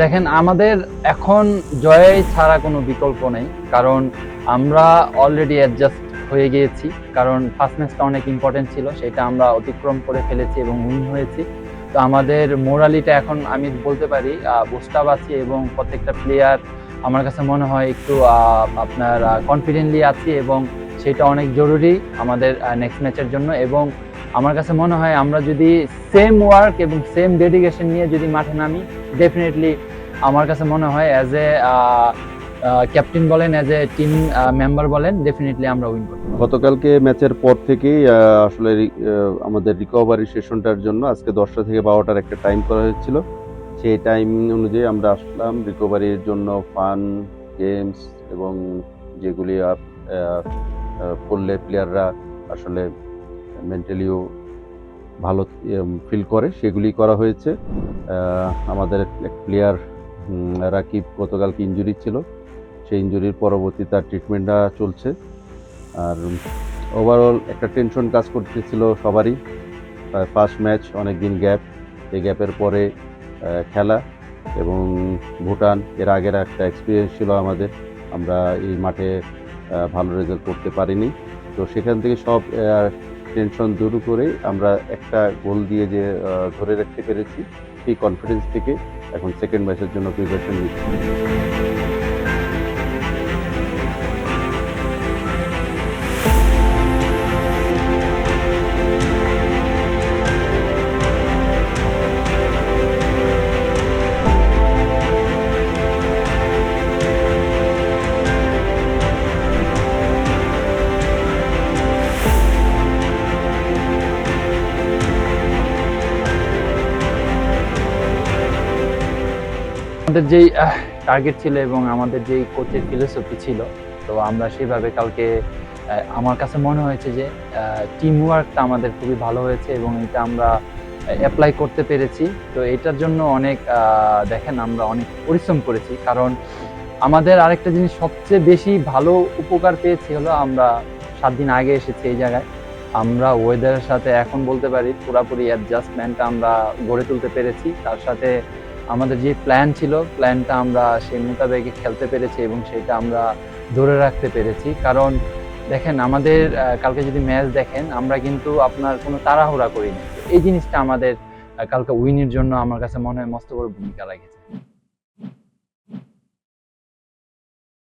দেখেন, আমাদের এখন জয় ছাড়া কোনো বিকল্প নেই, কারণ আমরা অলরেডি অ্যাডজাস্ট হয়ে গিয়েছি, কারণ ফার্স্ট ম্যাচটা অনেক ইম্পর্টেন্ট ছিল, সেটা আমরা অতিক্রম করে ফেলেছি এবং উইন হয়েছি। তো আমাদের মোরালিটা এখন আমি বলতে পারি বুস্টাপ আছি এবং প্রত্যেকটা প্লেয়ার আমার কাছে মনে হয় একটু আপনার কনফিডেন্টলি আছি এবং সেটা অনেক জরুরি আমাদের নেক্সট ম্যাচের জন্য এবং আমার কাছে মনে হয় আমরা যদি সেম ওয়ার্ক এবং সেম ডেডিকেশন নিয়ে যদি মাঠে নামি ডেফিনেটলি আমার কাছে মনে হয় অ্যাজ এ ক্যাপ্টেন বলেন অ্যাজ এ টিম মেম্বার বলেন ডেফিনেটলি আমরা উইন করব। গতকালকে ম্যাচের পর থেকেই আসলে আমাদের রিকভারি সেশনটার জন্য আজকে দশটা থেকে বারোটার একটা টাইম করা হয়েছিল। সেই টাইম অনুযায়ী আমরা আসলাম রিকভারির জন্য ফান গেমস এবং যেগুলি করলে প্লেয়াররা আসলে মেন্টালিও ভালো ফিল করে, সেগুলি করা হয়েছে। আমাদের এক প্লেয়ার রাকিব গতকালকে ইঞ্জুরি ছিল। সেই ইঞ্জুরির পরবর্তী তার ট্রিটমেন্টটা চলছে। আর ওভারঅল একটা টেনশন কাজ করতেছিল সবারই। ফার্স্ট ম্যাচ অনেক দিন গ্যাপ এই গ্যাপের পরে খেলা এবং ভুটান এর আগের একটা এক্সপিরিয়েন্স ছিল আমাদের। আমরা এই মাঠে ভালো রেজাল্ট করতে পারিনি। তো সেখান থেকে সব টেনশন দূর করে আমরা একটা গোল দিয়ে যে ধরে রাখতে পেরেছি সেই কনফিডেন্স থেকে। এখন সেকেন্ড ম্যাচের জন্য প্রিপারেশন নিচ্ছি। আমাদের যেই টার্গেট ছিল এবং আমাদের যেই কোচের ফিলোসফি ছিল, তো আমরা সেভাবে কালকে আমার কাছে মনে হয়েছে যে টিম ওয়ার্কটা আমাদের খুবই ভালো হয়েছে এবং এটা আমরা অ্যাপ্লাই করতে পেরেছি। তো এটার জন্য অনেক দেখেন আমরা অনেক পরিশ্রম করেছি। কারণ আমাদের আরেকটা জিনিস সবচেয়ে বেশি ভালো উপকার পেয়েছি হলো আমরা সাত দিন আগে এসেছি এই জায়গায়। আমরা ওয়েদারের সাথে এখন বলতে পারি পুরাপুরি অ্যাডজাস্টমেন্টটা আমরা গড়ে তুলতে পেরেছি। তার সাথে আমাদের যে প্ল্যান ছিল প্ল্যানটা আমরা সেই মোতাবেক খেলতে পেরেছি এবং সেটা আমরা ধরে রাখতে পেরেছি। কারণ দেখেন, আমাদের কালকে যদি ম্যাচ দেখেন, আমরা কিন্তু আপনার কোনো তাড়াহুড়া করিনি। এই জিনিসটা আমাদের কালকে উইনের জন্য আমার কাছে মনে হয় মস্ত বড় ভূমিকা রাখেছে।